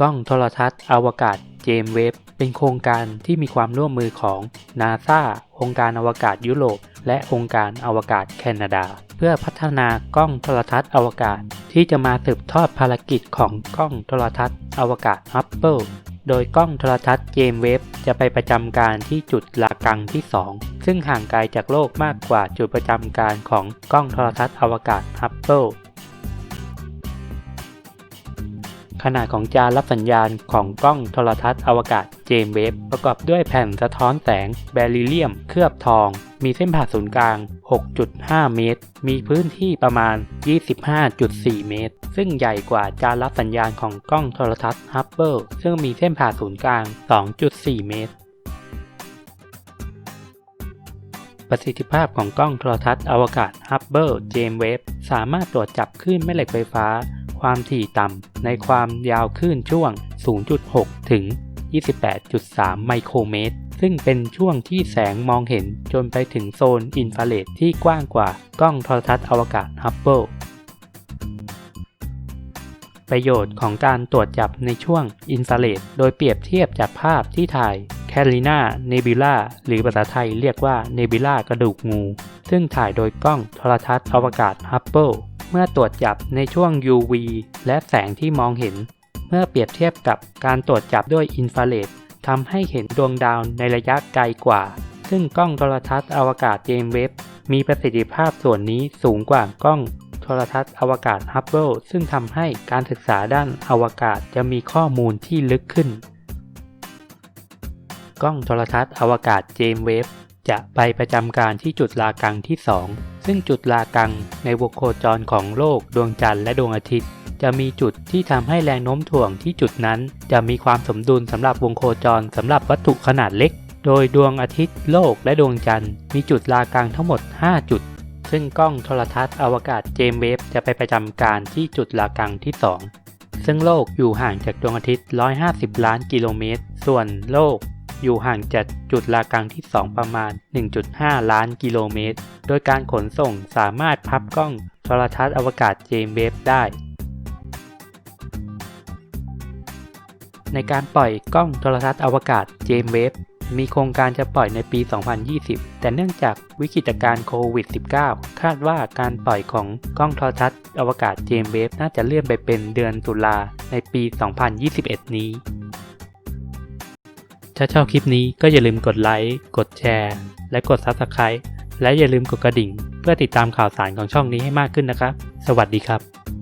กล้องโทรทัศน์อวกาศเจมเวฟเป็นโครงการที่มีความร่วมมือของนาซาองค์การอวกาศยุโรป และองค์การอวกาศแคนาดา เพื่อพัฒนากล้องโทรทัศน์อวกาศ ที่จะมาสืบทอดภารกิจของกล้องโทรทัศน์อวกาศฮับเบิล โดยกล้องโทรทัศน์เจมเวฟจะไปประจำการที่จุดลากังที่ 2 ซึ่งห่างไกลจากโลกมากกว่าจุดประจำการของกล้องโทรทัศน์อวกาศฮับเบิล ขนาดของจานรับสัญญาณของกล้องโทรทัศน์อวกาศเจมเวฟประกอบด้วยแผ่นสะท้อนแสงแบริเลียม เคลือบทอง มีเส้นผ่าศูนย์กลาง 6.5 เมตร มีพื้นที่ประมาณ 25.4 เมตร ซึ่งใหญ่กว่าจานรับสัญญาณของกล้องโทรทัศน์ฮับเบิลซึ่งมีเส้นผ่าศูนย์กลาง 2.4 เมตรประสิทธิภาพของกล้องโทรทัศน์อวกาศฮับเบิลเจมเวฟสามารถตรวจจับคลื่นแม่เหล็กไฟฟ้า ความถี่ต่ำในความยาวคลื่นช่วง 0.6 ถึง 28.3 ไมโครเมตร ซึ่งเป็นช่วงที่แสงมองเห็นจนไปถึงโซนอินฟราเรดที่กว้างกว่ากล้องโทรทัศน์อวกาศฮับเบิลประโยชน์ของการตรวจจับในช่วงอินฟราเรดโดยเปรียบเทียบจากภาพที่ถ่ายแคลินาเนบิล่าหรือภาษาไทยเรียกว่าเนบิล่ากระดูกงู ซึ่งถ่ายโดยกล้องโทรทัศน์อวกาศฮับเบิล เมื่อตรวจจับในช่วง UV และแสงที่มองเห็น เมื่อเปรียบเทียบกับการตรวจจับด้วยอินฟราเรดทำให้เห็นดวงดาวในระยะไกลกว่า ซึ่งกล้องโทรทัศน์อวกาศเจมเวฟมีประสิทธิภาพส่วนนี้สูงกว่ากล้องโทรทัศน์อวกาศฮับเบิลซึ่งทำให้การศึกษาด้านอวกาศจะมีข้อมูลที่ลึกขึ้น กล้องโทรทัศน์อวกาศเจมเวฟ จะไปประจำการที่จุดลากังที่ 2 ซึ่งจุดลากังในวงโคจรของโลกดวงจันทร์และดวงอาทิตย์ จะมีจุดที่ทำให้แรงโน้มถ่วงที่จุดนั้น จะมีความสมดุลสำหรับวงโคจรสำหรับวัตถุขนาดเล็ก โดยดวงอาทิตย์โลกและดวงจันทร์มีจุดลากังทั้งหมด 5 จุด ซึ่งกล้องโทรทัศน์อวกาศเจมเวฟจะไปประจำการที่จุดลากังที่ 2 ซึ่งโลกอยู่ห่างจากดวงอาทิตย์ 150 ล้านกิโลเมตร ส่วนโลก อยู่ห่างจากจุดลากังที่ 2 ประมาณ 1.5 ล้านกิโลเมตร โดยการขนส่งสามารถพับกล้องโทรทัศน์อวกาศเจมเวฟได้ ในการปล่อยกล้องโทรทัศน์อวกาศเจมเวฟมีโครงการจะปล่อยในปี 2020 แต่เนื่องจากวิกฤตการณ์โควิด -19 คาดว่าการปล่อยของกล้องโทรทัศน์อวกาศเจมเวฟน่าจะเลื่อนไปเป็นเดือนตุลาในปี 2021 นี้ ถ้าชอบคลิปนี้ก็อย่าลืมกดไลค์กดแชร์และกด Subscribe และอย่าลืมกดกระดิ่ง เพื่อติดตามข่าวสารของช่องนี้ให้มากขึ้นนะครับ สวัสดีครับ